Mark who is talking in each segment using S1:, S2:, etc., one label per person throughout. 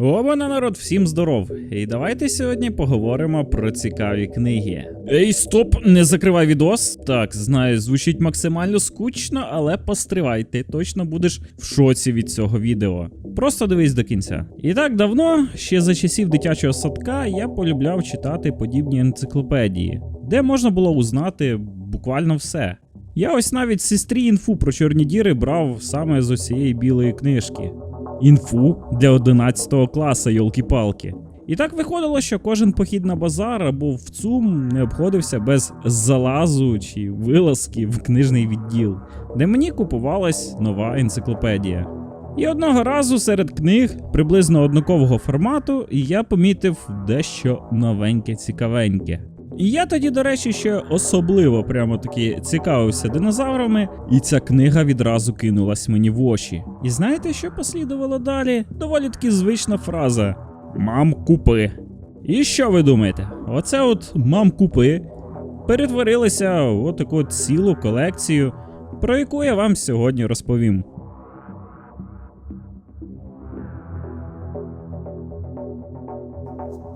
S1: Обана народ, всім здоров! І давайте сьогодні поговоримо про цікаві книги. Ей, стоп, не закривай відос. Так, знаю, звучить максимально скучно, але постривай, ти точно будеш в шоці від цього відео. Просто дивись до кінця. І так давно, ще за часів дитячого садка, я полюбляв читати подібні енциклопедії, де можна було узнати буквально все. Я ось навіть сестрі інфу про чорні діри брав саме з усієї білої книжки. Інфу для 11 класу, йолки-палки. І так виходило, що кожен похід на базар або в ЦУМ не обходився без залазу чи вилазки в книжний відділ, де мені купувалась нова енциклопедія. І одного разу серед книг приблизно однакового формату я помітив дещо новеньке цікавеньке. І я тоді, до речі, ще особливо прямо таки цікавився динозаврами, і ця книга відразу кинулась мені в очі. І знаєте, що послідувало далі? Доволі таки звична фраза: Мам, купи. І що ви думаєте? Оце от мам купи перетворилося в таку цілу колекцію, про яку я вам сьогодні розповім.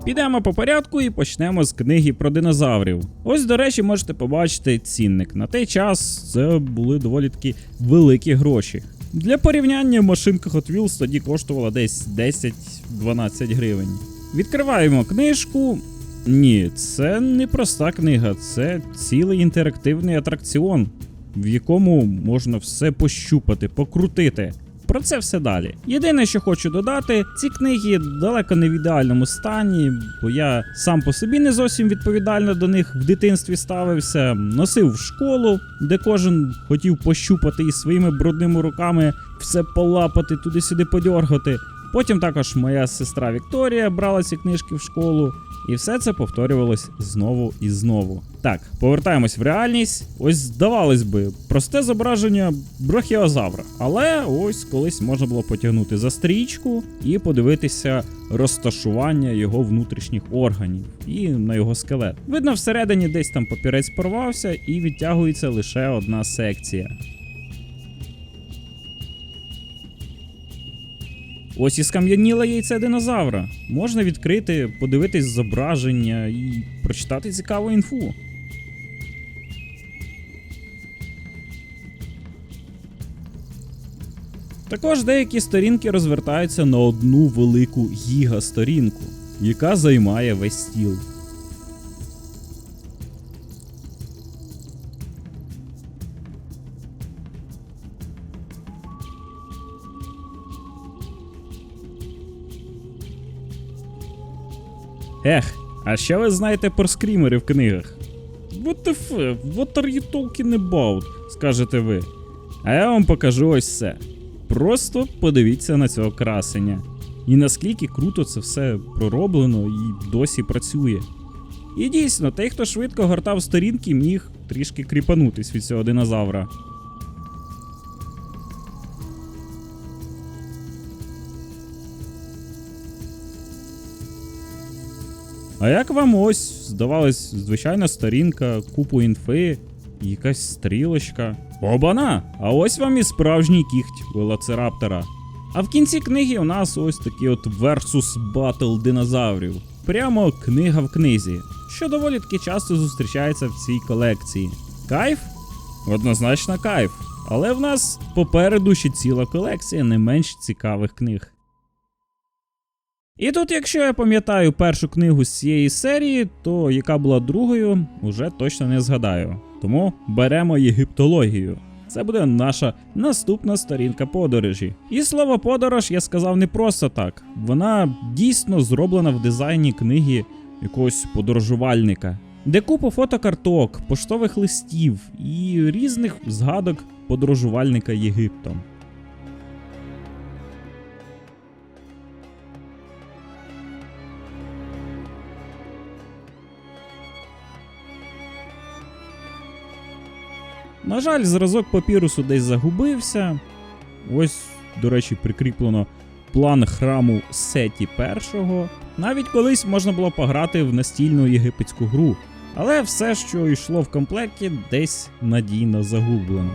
S1: Підемо по порядку і почнемо з книги про динозаврів. Ось, до речі, можете побачити цінник. На той час це були доволі таки великі гроші. Для порівняння машинка Hot Wheels тоді коштувала десь 10-12 гривень. Відкриваємо книжку. Ні, це не проста книга, це цілий інтерактивний атракціон, в якому можна все пощупати, покрутити. Про це все далі. Єдине, що хочу додати, ці книги далеко не в ідеальному стані, бо я сам по собі не зовсім відповідально до них в дитинстві ставився. Носив в школу, де кожен хотів пощупати і своїми брудними руками все полапати, туди-сюди подьоргати. Потім також моя сестра Вікторія брала ці книжки в школу, і все це повторювалось знову і знову. Так, повертаємось в реальність. Ось здавалось би, просте зображення брахіозавра. Але ось колись можна було потягнути за стрічку і подивитися розташування його внутрішніх органів і на його скелет. Видно, всередині десь там папірець порвався і відтягується лише одна секція. Ось і скам'яніле яйце динозавра. Можна відкрити, подивитись зображення і прочитати цікаву інфу. Також деякі сторінки розвертаються на одну велику гіга-сторінку, яка займає весь стіл. Ех, а що ви знаєте про скрімери в книгах? What the fuck? What are you talking about? скажете ви. А я вам покажу ось все. Просто подивіться на цього красення. І наскільки круто це все пророблено і досі працює. І дійсно, той, хто швидко гортав сторінки, міг трішки кріпанутись від цього динозавра. А як вам ось здавалось, звичайна сторінка, купу інфи, якась стрілочка. Обана! А ось вам і справжній кіхть велоцираптора. А в кінці книги у нас ось такий от Versus Battle динозаврів. Прямо книга в книзі, що доволі таки часто зустрічається в цій колекції. Кайф? Однозначно кайф. Але в нас попереду ще ціла колекція не менш цікавих книг. І тут, якщо я пам'ятаю першу книгу з цієї серії, то яка була другою, уже точно не згадаю. Тому беремо єгиптологію. Це буде наша наступна сторінка подорожі. І слово подорож я сказав не просто так. Вона дійсно зроблена в дизайні книги якогось подорожувальника, де купу фотокарток, поштових листів і різних згадок подорожувальника Єгиптом. На жаль, зразок папірусу десь загубився. Ось, до речі, прикріплено план храму Сеті І. Навіть колись можна було пограти в настільну єгипетську гру, але все, що йшло в комплекті, десь надійно загублено.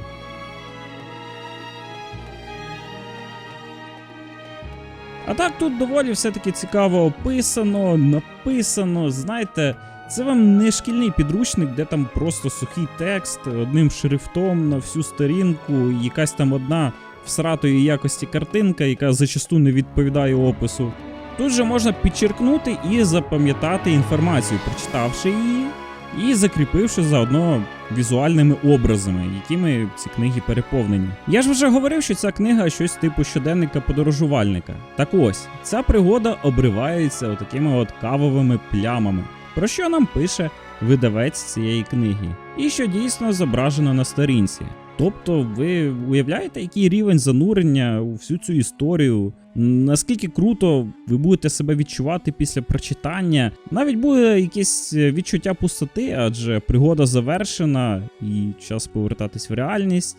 S1: А так тут доволі все-таки цікаво описано, написано. Знаєте, це вам не шкільний підручник, де там просто сухий текст одним шрифтом на всю сторінку, якась там одна всратої якості картинка, яка зачасту не відповідає опису. Тут же можна підчеркнути і запам'ятати інформацію, прочитавши її, і закріпивши заодно візуальними образами, якими ці книги переповнені. Я ж вже говорив, що ця книга щось типу щоденника подорожувальника. Так ось, ця пригода обривається отакими от кавовими плямами. Про що нам пише видавець цієї книги, і що дійсно зображено на сторінці. Тобто, ви уявляєте, який рівень занурення у всю цю історію? Наскільки круто ви будете себе відчувати після прочитання? Навіть буде якесь відчуття пустоти, адже пригода завершена і час повертатись в реальність.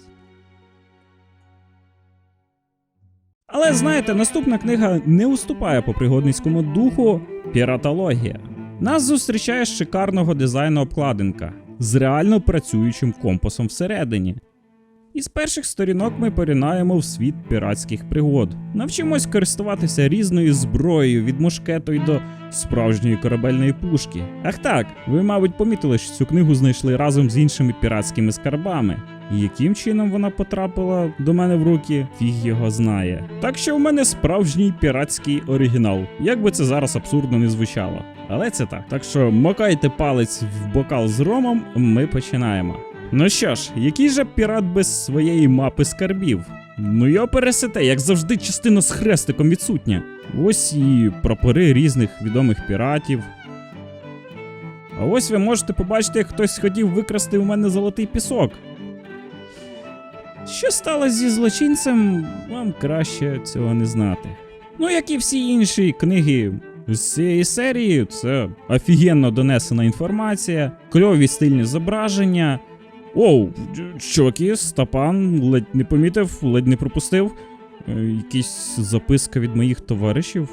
S1: Але знаєте, наступна книга не уступає по пригодницькому духу піратологія. Нас зустрічає з шикарного дизайну обкладинка з реально працюючим компасом всередині. Із перших сторінок ми поринаємо в світ піратських пригод. Навчимось користуватися різною зброєю від мушкету й до справжньої корабельної пушки. Ах так, ви, мабуть, помітили, що цю книгу знайшли разом з іншими піратськими скарбами. І яким чином вона потрапила до мене в руки, фіг його знає. Так що в мене справжній піратський оригінал, як би це зараз абсурдно не звучало. Але це так. Так що макайте палець в бокал з ромом, ми починаємо. Ну що ж, який же пірат без своєї мапи скарбів? Ну його пересете, як завжди, частина з хрестиком відсутня. Ось і прапори різних відомих піратів. А ось ви можете побачити, як хтось хотів викрасти у мене золотий пісок. Що сталося зі злочинцем, вам краще цього не знати. Ну, як і всі інші книги з цієї серії, це офігенно донесена інформація, кльові стильні зображення. Оу, чуваки, Стапан ледь не помітив, ледь не пропустив. Е, Якісь записка від моїх товаришів.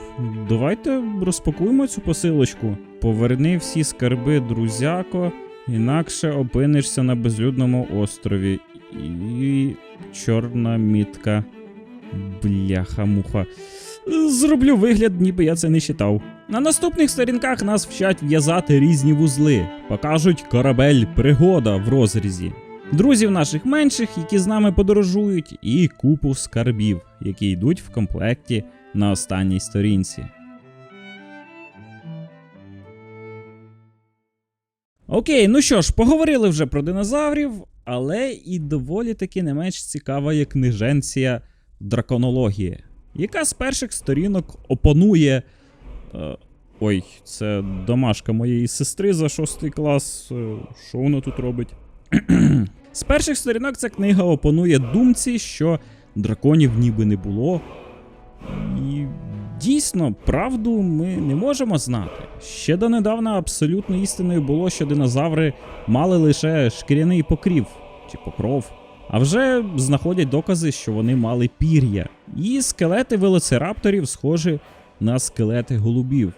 S1: Давайте розпакуємо цю посилочку. Поверни всі скарби, друзяко, інакше опинишся на безлюдному острові. І чорна мітка. Бляха-муха. Зроблю вигляд, ніби я це не читав. На наступних сторінках нас вчать в'язати різні вузли, покажуть корабель пригода в розрізі. Друзів наших менших, які з нами подорожують, і купу скарбів, які йдуть в комплекті на останній сторінці. Окей, ну що ж, поговорили вже про динозаврів, але і доволі таки не менш цікава є книженція драконології, яка з перших сторінок опанує. Е, ой, це домашка моєї сестри за шостий клас. Е, що вона тут робить? з перших сторінок ця книга опанує думці, що драконів ніби не було. І дійсно, правду ми не можемо знати. Ще донедавна абсолютно істиною було, що динозаври мали лише шкіряний покрів чи покров. А вже знаходять докази, що вони мали пір'я. І скелети велоцирапторів схожі на скелети голубів.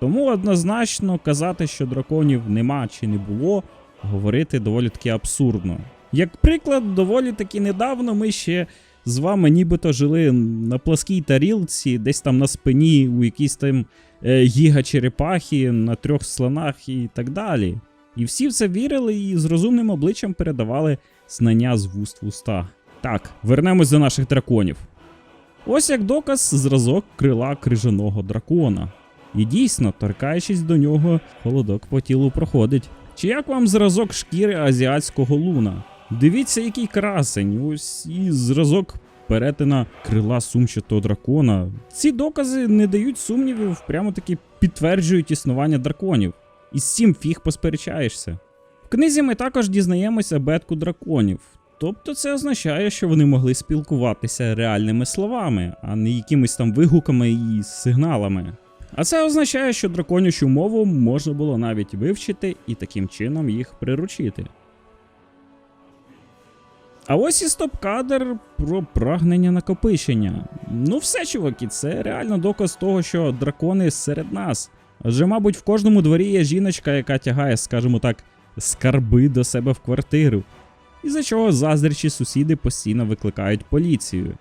S1: Тому однозначно казати, що драконів нема чи не було, говорити доволі таки абсурдно. Як приклад, доволі таки недавно ми ще з вами нібито жили на пласкій тарілці, десь там на спині у якійсь там е, гіга-черепахі, на трьох слонах і так далі. І всі в це вірили і з розумним обличчям передавали знання з вуст в уста. Так, вернемось до наших драконів. Ось як доказ зразок крила крижаного дракона. І дійсно, торкаючись до нього, холодок по тілу проходить. Чи як вам зразок шкіри азіатського луна? Дивіться, який красень, ось і зразок перетина крила сумчатого дракона. Ці докази не дають сумнівів, прямо таки підтверджують існування драконів. І з цим фіг посперечаєшся. В книзі ми також дізнаємося бетку драконів. Тобто це означає, що вони могли спілкуватися реальними словами, а не якимись там вигуками і сигналами. А це означає, що драконячу мову можна було навіть вивчити і таким чином їх приручити. А ось і стоп-кадр про прагнення накопичення. Ну все, чуваки, це реально доказ того, що дракони серед нас. Адже, мабуть, в кожному дворі є жіночка, яка тягає, скажімо так, скарби до себе в квартиру. і за чого заздрічі сусіди постійно викликають поліцію.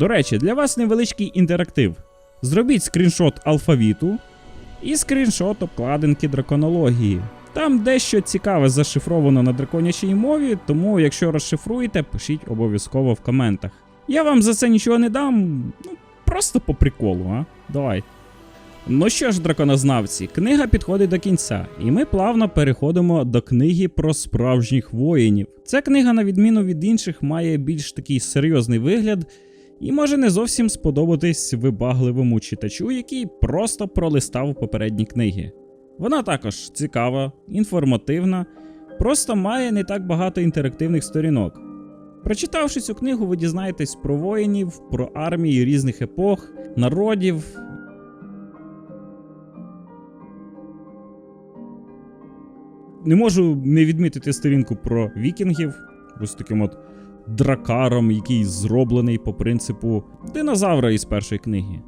S1: До речі, для вас невеличкий інтерактив. Зробіть скріншот алфавіту і скріншот обкладинки драконології. Там дещо цікаве зашифровано на драконячій мові, тому якщо розшифруєте, пишіть обов'язково в коментах. Я вам за це нічого не дам, ну просто по приколу, а? Давай. Ну що ж, драконознавці, книга підходить до кінця, і ми плавно переходимо до книги про справжніх воїнів. Ця книга, на відміну від інших, має більш такий серйозний вигляд і може не зовсім сподобатись вибагливому читачу, який просто пролистав попередні книги. Вона також цікава, інформативна, просто має не так багато інтерактивних сторінок. Прочитавши цю книгу, ви дізнаєтесь про воїнів, про армії різних епох, народів. Не можу не відмітити сторінку про вікінгів, ось таким от дракаром, який зроблений по принципу динозавра із першої книги.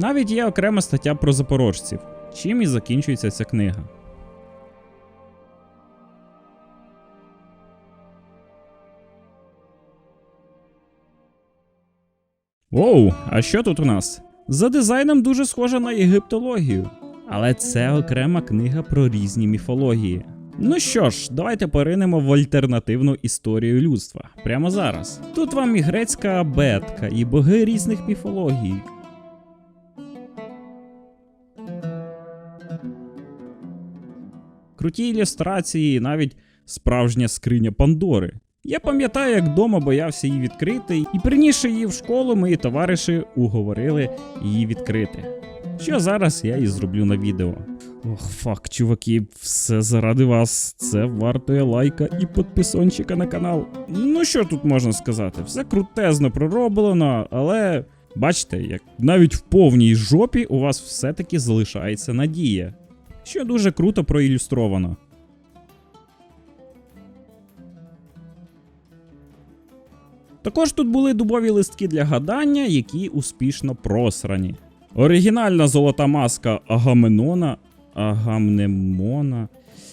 S1: Навіть є окрема стаття про запорожців, чим і закінчується ця книга. Оу, а що тут у нас? За дизайном дуже схожа на єгиптологію. Але це окрема книга про різні міфології. Ну що ж, давайте поринемо в альтернативну історію людства прямо зараз. Тут вам і грецька абетка, і боги різних міфологій, круті ілюстрації, і навіть справжня скриня Пандори. Я пам'ятаю, як вдома боявся її відкрити, і принісши її в школу, мої товариші уговорили її відкрити. Що зараз я і зроблю на відео. Ох, фак, чуваки, все заради вас. Це вартує лайка і підписончика на канал. Ну що тут можна сказати? Все крутезно пророблено, але бачите, як навіть в повній жопі у вас все-таки залишається надія що дуже круто проілюстровано. Також тут були дубові листки для гадання, які успішно просрані. Оригінальна золота маска Агаменона, Агамнемона,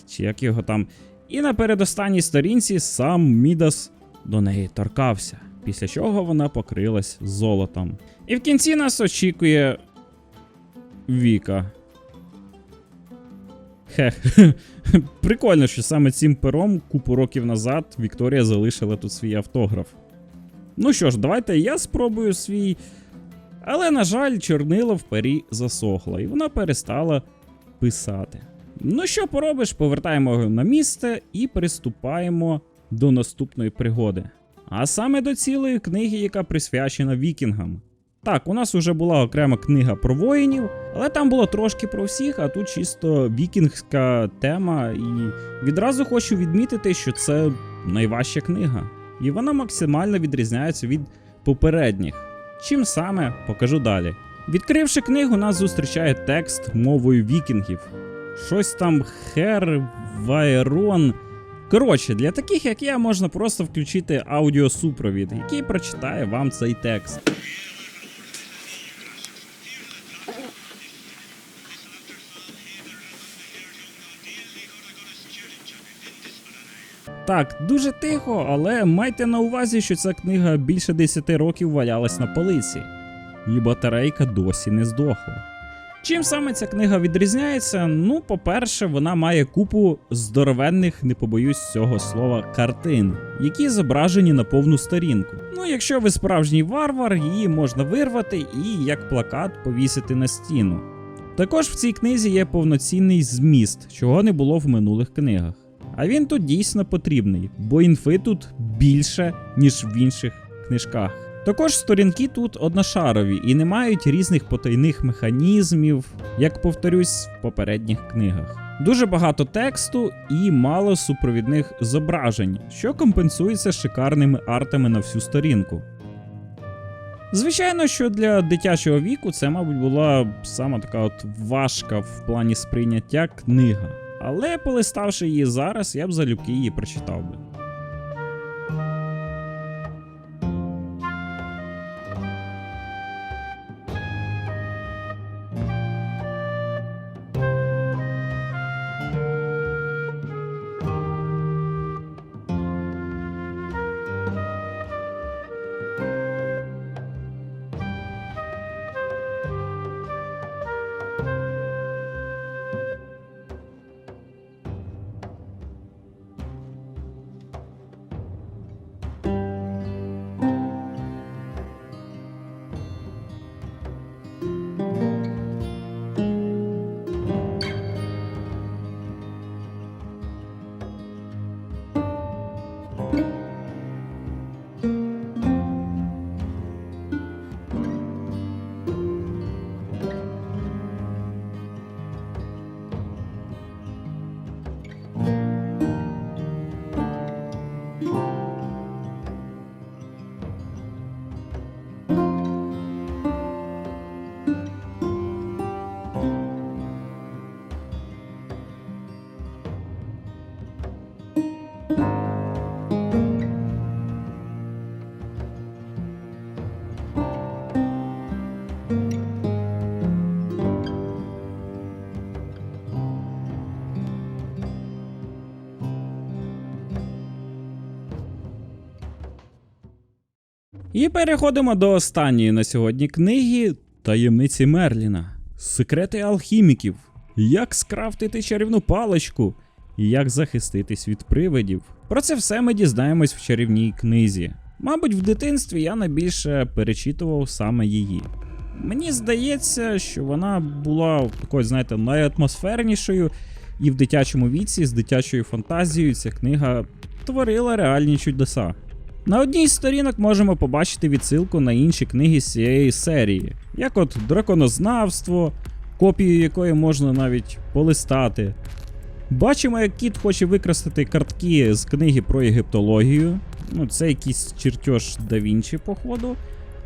S1: чи як його там. І на передостанній сторінці сам Мідас до неї торкався, після чого вона покрилась золотом. І в кінці нас очікує Віка. Хех. Прикольно, що саме цим пером купу років назад Вікторія залишила тут свій автограф. Ну що ж, давайте я спробую свій. Але, на жаль, чорнило в пері засохло, і вона перестала писати. Ну що поробиш, повертаємо його на місце і приступаємо до наступної пригоди. А саме до цілої книги, яка присвячена вікінгам. Так, у нас вже була окрема книга про воїнів, але там було трошки про всіх, а тут чисто вікінгська тема. І відразу хочу відмітити, що це найважча книга. І вона максимально відрізняється від попередніх. Чим саме покажу далі. Відкривши книгу, нас зустрічає текст мовою вікінгів. Щось там хер, вайрон. Коротше, для таких, як я, можна просто включити аудіосупровід, який прочитає вам цей текст. Так, дуже тихо, але майте на увазі, що ця книга більше 10 років валялась на полиці, і батарейка досі не здохла. Чим саме ця книга відрізняється? Ну, по-перше, вона має купу здоровенних, не побоюсь цього слова, картин, які зображені на повну сторінку. Ну, якщо ви справжній варвар, її можна вирвати і як плакат повісити на стіну. Також в цій книзі є повноцінний зміст, чого не було в минулих книгах. А він тут дійсно потрібний, бо інфи тут більше, ніж в інших книжках. Також сторінки тут одношарові і не мають різних потайних механізмів, як повторюсь в попередніх книгах. Дуже багато тексту і мало супровідних зображень, що компенсується шикарними артами на всю сторінку. Звичайно, що для дитячого віку це, мабуть, була сама така от важка в плані сприйняття книга. Але полиставши її зараз, я б залюбки її прочитав би. І переходимо до останньої на сьогодні книги Таємниці Мерліна. Секрети алхіміків. Як скрафтити чарівну паличку, і як захиститись від привидів. Про це все ми дізнаємось в чарівній книзі. Мабуть, в дитинстві я найбільше перечитував саме її. Мені здається, що вона була такою, знаєте, найатмосфернішою, і в дитячому віці з дитячою фантазією ця книга творила реальні чудеса. На одній з сторінок можемо побачити відсилку на інші книги з цієї серії, як от драконознавство, копію якої можна навіть полистати. Бачимо, як кіт хоче використати картки з книги про єгиптологію. Ну, це якийсь чертеж да Вінчі, походу,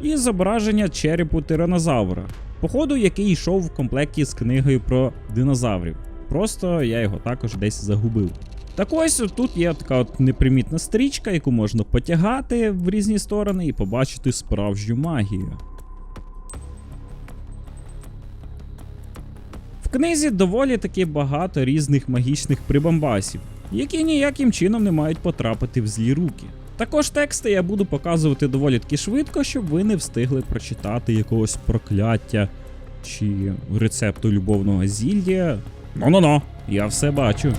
S1: і зображення черепу тиранозавра, походу, який йшов в комплекті з книгою про динозаврів. Просто я його також десь загубив. Так ось тут є така от непримітна стрічка, яку можна потягати в різні сторони і побачити справжню магію. В книзі доволі таки багато різних магічних прибамбасів, які ніяким чином не мають потрапити в злі руки. Також тексти я буду показувати доволі таки швидко, щоб ви не встигли прочитати якогось прокляття чи рецепту любовного зілля. Ну-ну-ну, я все бачу.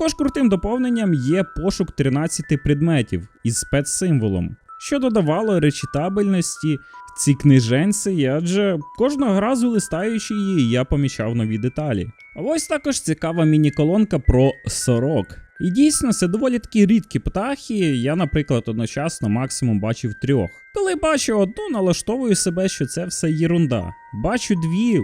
S1: Також крутим доповненням є пошук 13 предметів із спецсимволом, що додавало речитабельності ці книженці, адже кожного разу листаючи її, я помічав нові деталі. А ось також цікава міні-колонка про сорок. І дійсно, це доволі такі рідкі птахи. Я, наприклад, одночасно максимум бачив трьох. Коли бачу одну, налаштовую себе, що це все єрунда. Бачу дві,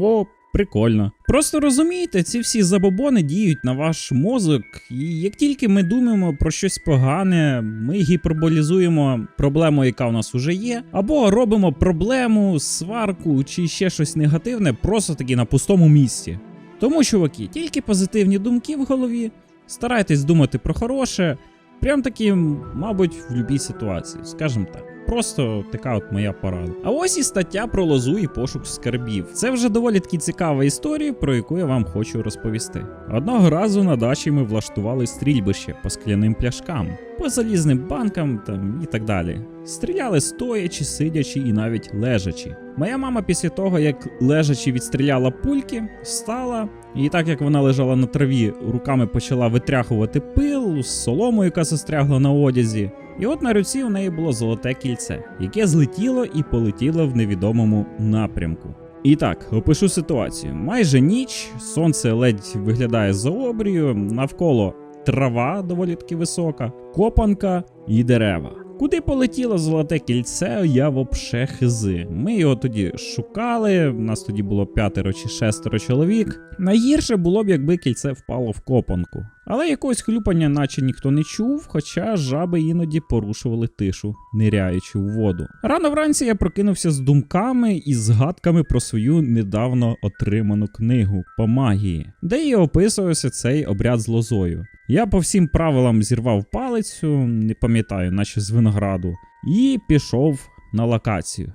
S1: о, прикольно. Просто розумієте, ці всі забобони діють на ваш мозок, і як тільки ми думаємо про щось погане, ми гіперболізуємо проблему, яка у нас уже є, або робимо проблему, сварку чи ще щось негативне, просто таки на пустому місці. Тому, чуваки, тільки позитивні думки в голові, старайтесь думати про хороше, прям таки, мабуть, в будь-якій ситуації, скажімо так. Просто така от моя порада. А ось і стаття про лозу і пошук скарбів. Це вже доволі таки цікава історія, про яку я вам хочу розповісти. Одного разу на дачі ми влаштували стрільбище по скляним пляшкам, по залізним банкам там і так далі. Стріляли стоячи, сидячи і навіть лежачи. Моя мама після того, як лежачи відстріляла пульки, встала, і так як вона лежала на траві, руками почала витряхувати пил з солому, яка застрягла на одязі. І от на руці у неї було золоте кільце, яке злетіло і полетіло в невідомому напрямку. І так, опишу ситуацію. Майже ніч, сонце ледь виглядає за обрію, навколо трава доволі таки висока, копанка і дерева. Куди полетіло золоте кільце, я вообще хизи. Ми його тоді шукали. Нас тоді було п'ятеро чи шестеро чоловік. Найгірше було б, якби кільце впало в копанку. Але якогось хлюпання, наче ніхто не чув, хоча жаби іноді порушували тишу, ниряючи у воду. Рано вранці я прокинувся з думками і згадками про свою недавно отриману книгу по магії, де і описувався цей обряд з лозою. Я по всім правилам зірвав палицю, не пам'ятаю, наче з винограду, і пішов на локацію.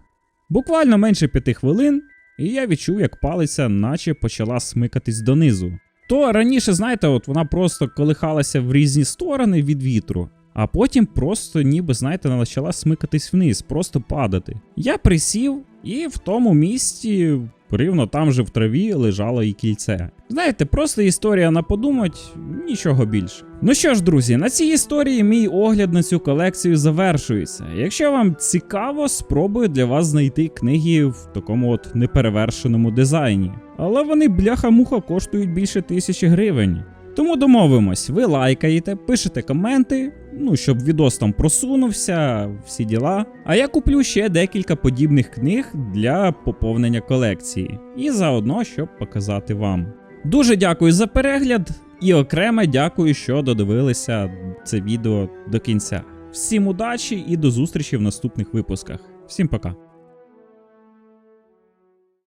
S1: Буквально менше п'яти хвилин, і я відчув, як палиця наче почала смикатись донизу. То раніше, знаєте, от вона просто колихалася в різні сторони від вітру, а потім просто, ніби, знаєте, почала смикатись вниз, просто падати. Я присів, і в тому місці, рівно там же в траві, лежало і кільце. Знаєте, просто історія на подумать, нічого більше. Ну що ж, друзі, на цій історії мій огляд на цю колекцію завершується. Якщо вам цікаво, спробую для вас знайти книги в такому от неперевершеному дизайні. Але вони бляха-муха коштують більше тисячі гривень. Тому домовимось, ви лайкаєте, пишете коменти, ну щоб відос там просунувся, всі діла. А я куплю ще декілька подібних книг для поповнення колекції. І заодно, щоб показати вам. Дуже дякую за перегляд і окремо дякую, що додивилися це відео до кінця. Всім удачі і до зустрічі в наступних випусках. Всім пока.